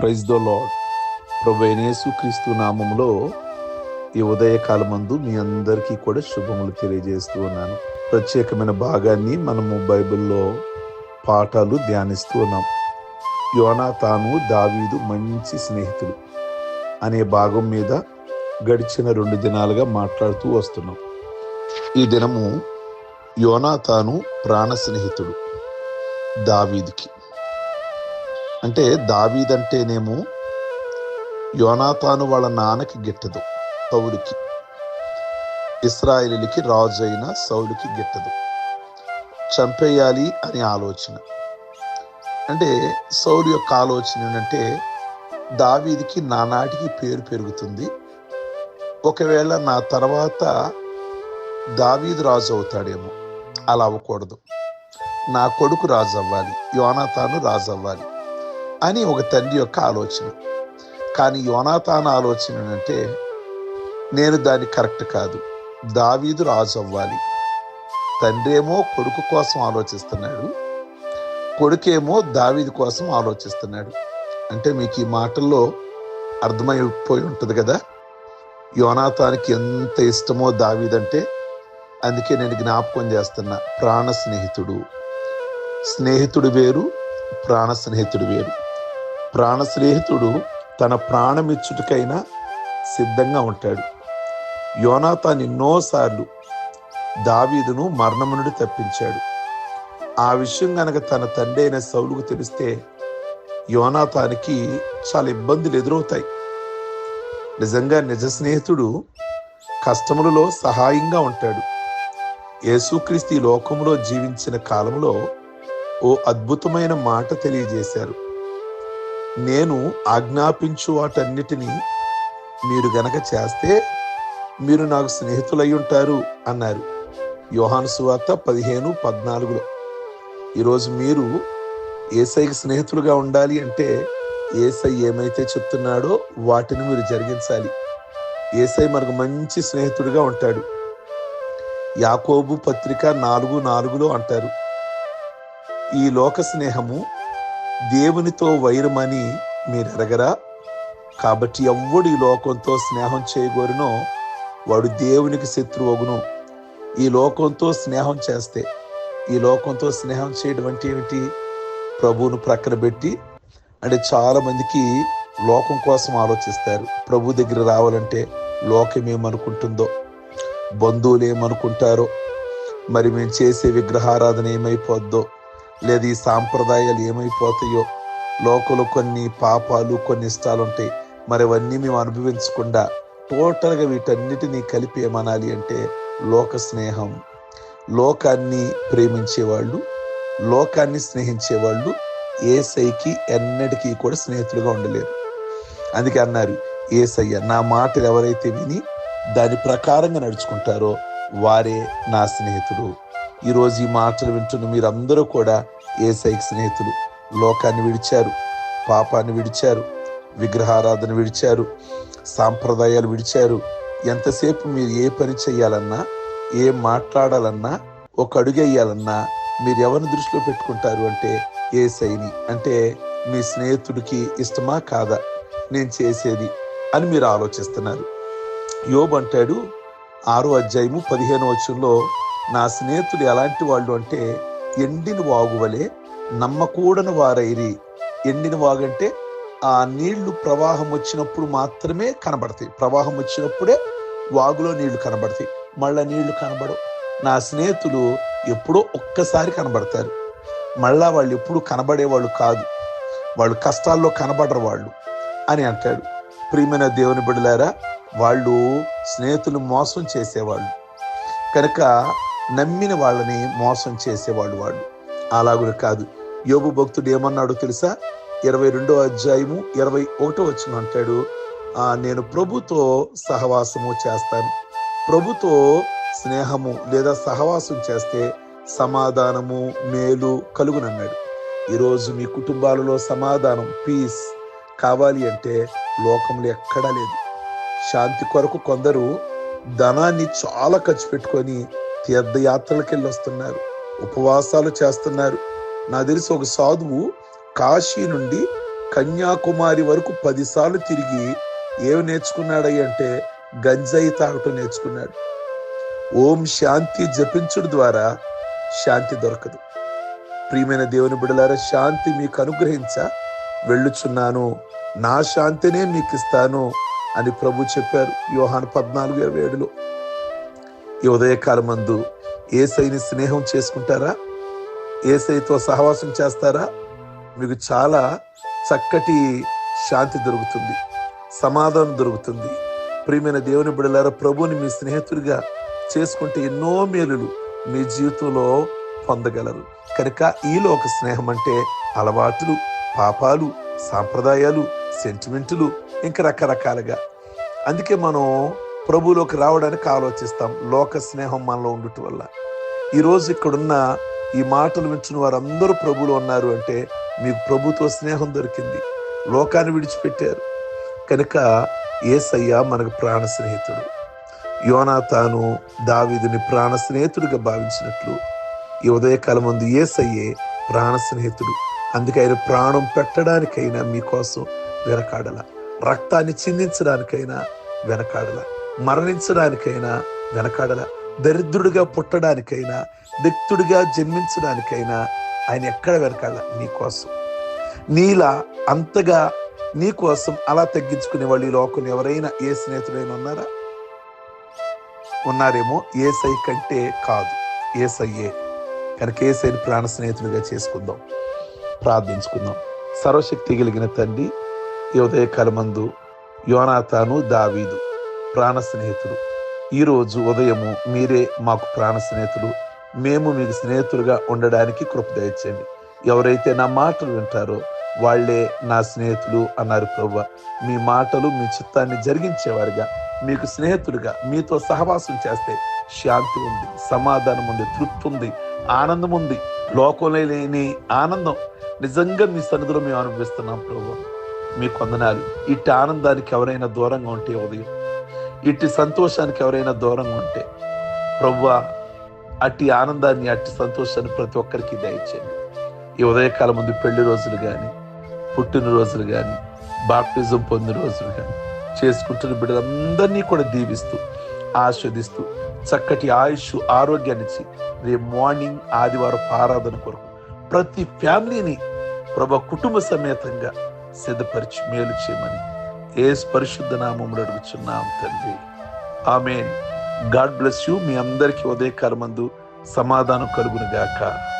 Praise the lord ప్రభు క్రీస్తు నామంలో ఈ ఉదయకాలమందు మీ అందరికీ కూడా శుభములు తెలియజేస్తూ ఉన్నాను. ప్రత్యేకమైన భాగాన్ని మనము బైబిల్లో పాఠాలు ధ్యానిస్తూ ఉన్నాం. యోనా తాను దావీదు మంచి స్నేహితుడు అనే భాగం మీద గడిచిన రెండు దినాలుగా మాట్లాడుతూ వస్తున్నాం. ఈ దినము యోనా తాను ప్రాణ స్నేహితుడు దావీదుకి. అంటే దావీదంటేనేమో యోనాతాను వాళ్ళ నాన్నకి గిట్టదు సౌలుకి. ఇస్రాయేలీలకి రాజు అయిన సౌలుకి గిట్టదు. చంపేయాలి అనే ఆలోచన. అంటే సౌలు యొక్క ఆలోచన ఏంటంటే దావీదికి నానాటికి పేరు పెరుగుతుంది. ఒకవేళ నా తర్వాత దావీదు రాజు అవుతాడేమో అలా అవ్వకూడదు. నా కొడుకు రాజు అవ్వాలి యోనాతాను రాజు అవ్వాలి అని ఒక తండ్రి యొక్క ఆలోచన. కానీ యోనాతాన ఆలోచన అంటే నేను దాన్ని కరెక్ట్ కాదు. దావీదు రాజు అవ్వాలి. తండ్రి ఏమో కొడుకు కోసం ఆలోచిస్తున్నాడు. కొడుకేమో దావీదు కోసం ఆలోచిస్తున్నాడు. అంటే మీకు ఈ మాటల్లో అర్థమైపోయి ఉంటుంది కదా? యోనాతానికి ఎంత ఇష్టమో దావీదంటే అందుకే నేను జ్ఞాపకం చేస్తున్నా ప్రాణ స్నేహితుడు. స్నేహితుడు వేరు ప్రాణ స్నేహితుడు వేరు. ప్రాణ స్నేహితుడు తన ప్రాణమిచ్చుటకైనా సిద్ధంగా ఉంటాడు. యోనాతాన్ ఎన్నోసార్లు దావీదును మరణము నుండి తప్పించాడు. ఆ విషయం గనక తన తండ్రి అయిన సౌలుకు తెలిస్తే యోనాతానికి చాలా ఇబ్బందులు ఎదురవుతాయి. నిజంగా నిజ స్నేహితుడు కష్టములలో సహాయంగా ఉంటాడు. యేసుక్రీస్తు లోకంలో జీవించిన కాలంలో ఓ అద్భుతమైన మాట తెలియజేశారు. నేను ఆజ్ఞాపించు వాటన్నిటినీ మీరు గనక చేస్తే మీరు నాకు స్నేహితులై ఉంటారు అన్నారు. యోహాను సువార్త పదిహేను పద్నాలుగులో. ఈరోజు మీరు ఏసైకి స్నేహితులుగా ఉండాలి అంటే ఏసై ఏమైతే చెప్తున్నాడో వాటిని మీరు జరిగించాలి. ఏసై మనకు మంచి స్నేహితుడిగా ఉంటాడు. యాకోబు పత్రిక నాలుగు నాలుగులో అంటారు. ఈ లోక స్నేహము దేవునితో వైరమని మీరు ఎరగరా కాబట్టి ఎవ్వడు ఈ లోకంతో స్నేహం చేయగోరునో వాడు దేవునికి శత్రువగును ఈ లోకంతో స్నేహం చేస్తే ఈ లోకంతో స్నేహం చేయడం అంటే ఏమిటి? ప్రభువును ప్రక్కన పెట్టి అంటే చాలామందికి లోకం కోసం ఆలోచిస్తారు. ప్రభు దగ్గర రావాలంటే లోకం ఏమనుకుంటుందో బంధువులు ఏమనుకుంటారో మరి మేము చేసే విగ్రహారాధన ఏమైపోద్దో లేదా ఈ సాంప్రదాయాలు ఏమైపోతాయో? లోకలు కొన్ని పాపాలు కొన్ని ఇష్టాలు ఉంటాయి మరి అవన్నీ మేము అనుభవించకుండా టోటల్గా వీటన్నిటినీ కలిపి ఏమనాలి అంటే లోక స్నేహం. లోకాన్ని ప్రేమించేవాళ్ళు లోకాన్ని స్నేహించేవాళ్ళు ఏసైకి ఎన్నటికీ కూడా స్నేహితులుగా ఉండలేరు. అందుకే అన్నారు ఏసయ్య నా మాటలు ఎవరైతే విని దాని ప్రకారంగా నడుచుకుంటారో వారే నా స్నేహితుడు ఈరోజు ఈ మాటలు వింటున్న మీరందరూ కూడా ఏసైకి స్నేహితులు. లోకాన్ని విడిచారు పాపాన్ని విడిచారు విగ్రహారాధన విడిచారు సాంప్రదాయాలు విడిచారు. ఎంతసేపు మీరు ఏ పని చేయాలన్నా ఏం మాట్లాడాలన్నా ఒక అడుగు వేయాలన్నా మీరు ఎవరిని దృష్టిలో పెట్టుకుంటారు అంటే ఏ సైని అంటే మీ స్నేహితుడికి ఇష్టమా కాదా? నేను చేసేది అని మీరు ఆలోచిస్తున్నారు. యోబు అంటాడు ఆరో అధ్యాయము పదిహేను వచ్చంలో నా స్నేహితుడు ఎలాంటి వాళ్ళు అంటే ఎండిన వాగువలే నమ్మకూడని వారైరి ఎండిన వాగంటే ఆ నీళ్ళు ప్రవాహం వచ్చినప్పుడు మాత్రమే కనబడతాయి. ప్రవాహం వచ్చినప్పుడే వాగులో నీళ్ళు కనబడతాయి. మళ్ళా నీళ్ళు కనబడవు. నా స్నేహితులు ఎప్పుడో ఒక్కసారి కనబడతారు. మళ్ళా వాళ్ళు ఎప్పుడు కనబడేవాళ్ళు కాదు. వాళ్ళు కష్టాల్లో కనబడరు వాళ్ళు అని అంటాడు. ప్రియమైన దేవుని బిడలారా వాళ్ళు స్నేహితులు మోసం చేసేవాళ్ళు. కనుక నమ్మిన వాళ్ళని మోసం చేసేవాడు వాడు. అలాగులు కాదు. యోబు భక్తుడు ఏమన్నాడు తెలుసా? ఇరవై రెండో అధ్యాయము ఇరవై ఒకటో వచ్చిన అంటాడు నేను ప్రభుతో సహవాసము చేస్తాను. ప్రభుతో స్నేహము లేదా సహవాసం చేస్తే సమాధానము మేలు కలుగునన్నాడు. ఈరోజు మీ కుటుంబాలలో సమాధానం పీస్ కావాలి అంటే లోకంలో ఎక్కడా లేదు. శాంతి కొరకు కొందరు ధనాన్ని చాలా ఖర్చు పెట్టుకొని తీర్థయాత్రలకు వెళ్ళి వస్తున్నారు ఉపవాసాలు చేస్తున్నారు. నా తెలిసి ఒక సాధువు కాశీ నుండి కన్యాకుమారి వరకు పదిసార్లు తిరిగి ఏమి నేర్చుకున్నాడై అంటే గంజాయి తాగటం నేర్చుకున్నాడు. ఓం శాంతి జపించుడు ద్వారా శాంతి దొరకదు. ప్రియమైన దేవుని బిడలారా శాంతి మీకు అనుగ్రహించ వెళ్ళుచున్నాను. నా శాంతినే మీకు ఇస్తాను అని ప్రభు చెప్పారు యోహాన్ పద్నాలుగు ఇరవై ఏడులో. ఈ ఉదయకాలం మందు ఏసైని స్నేహం చేసుకుంటారా? ఏసైతో సహవాసం చేస్తారా? మీకు చాలా చక్కటి శాంతి దొరుకుతుంది సమాధానం దొరుకుతుంది. ప్రియమైన దేవుని బిడలారా ప్రభుని మీ స్నేహితుడిగా చేసుకుంటే ఎన్నో మేలులు మీ జీవితంలో పొందగలరు. కనుక ఈలో ఒక స్నేహం అంటే అలవాట్లు పాపాలు సాంప్రదాయాలు సెంటిమెంటులు ఇంకా రకరకాలుగా. అందుకే మనం ప్రభులోకి రావడానికి ఆలోచిస్తాం. లోక స్నేహం మనలో ఉండటం వల్ల. ఈరోజు ఇక్కడున్న ఈ మాటలు వింటున్న వారందరూ ప్రభులు ఉన్నారు అంటే మీకు ప్రభుతో స్నేహం దొరికింది. లోకాన్ని విడిచిపెట్టారు. కనుక ఏసయ్య మనకు ప్రాణ స్నేహితుడు. యోనాతాను దావీదుని ప్రాణ స్నేహితుడిగా భావించినట్లు ఈ ఉదయకాలం ముందు ఏసయ్యే ప్రాణ స్నేహితుడు. అందుకే ఆయన ప్రాణం పెట్టడానికైనా మీకోసం వెనకాడల. రక్తాన్ని చిందించడానికైనా వెనకాడల. మరణించడానికైనా వెనకాడల దరిద్రుడిగా పుట్టడానికైనా దిక్తుడిగా జన్మించడానికైనా ఆయన ఎక్కడ వెనకాడల నీకోసం నీలా అంతగా నీకోసం అలా తగ్గించుకునే వాళ్ళు ఈ లోకం ఎవరైనా ఏ స్నేహితుడైనా ఉన్నారా? ఉన్నారేమో ఏసై కంటే కాదు. ఏసయ్యే. కనుక ఏసైని ప్రాణ స్నేహితుడిగా చేసుకుందాం. ప్రార్థించుకుందాం. సర్వశక్తి కలిగిన తండ్రి ఈ ఉదయకాలమందు యోనాతాను దావీదు. ప్రాణ స్నేహితుడు ఈరోజు ఉదయము మీరే మాకు ప్రాణ స్నేహితులు మేము మీకు స్నేహితులుగా ఉండడానికి కృప దయచేయండి. ఎవరైతే నా మాటలు వింటారో వాళ్ళే నా స్నేహితులు అన్నారు ప్రభు మీ మాటలు మీ చిత్తాన్ని జరిగించేవారుగా. మీకు స్నేహితుడిగా మీతో సహవాసం చేస్తే శాంతి ఉంది సమాధానం ఉంది తృప్తి ఉంది ఆనందం ఉంది. లోకంలో లేని ఆనందం నిజంగా మీ సన్నిధిలో మేము అనుభవిస్తున్నాం ప్రభు మీ కొందనాలు ఇట్టి ఆనందానికి ఎవరైనా దూరంగా ఉంటే ఉదయం ఇట్టి సంతోషానికి ఎవరైనా దూరంగా ఉంటే ప్రభు అట్టి ఆనందాన్ని అట్టి సంతోషాన్ని ప్రతి ఒక్కరికి దయచేయండి. ఈ ఉదయకాలం ముందు పెళ్ళి రోజులు కానీ పుట్టినరోజులు కానీ బాప్టిజం పొందిన రోజులు కానీ చేసుకుంటున్న బిడ్డలందరినీ కూడా దీవిస్తూ ఆస్వాదిస్తూ చక్కటి ఆయుష్ ఆరోగ్యాన్ని రేపు మార్నింగ్ ఆదివారం ఆరాధన కొరకు ప్రతి ఫ్యామిలీని ప్రభు కుటుంబ సమేతంగా సిద్ధపరిచి మేలు చేయమని ఏ పరిశుద్ధ నామములు అడుగుచున్నాం తండ్రి. ఆమె గాడ్ బ్లెస్ యూ. మీ అందరికీ ఉదయకాలం సమాధానం కలుగునుగాక. గాక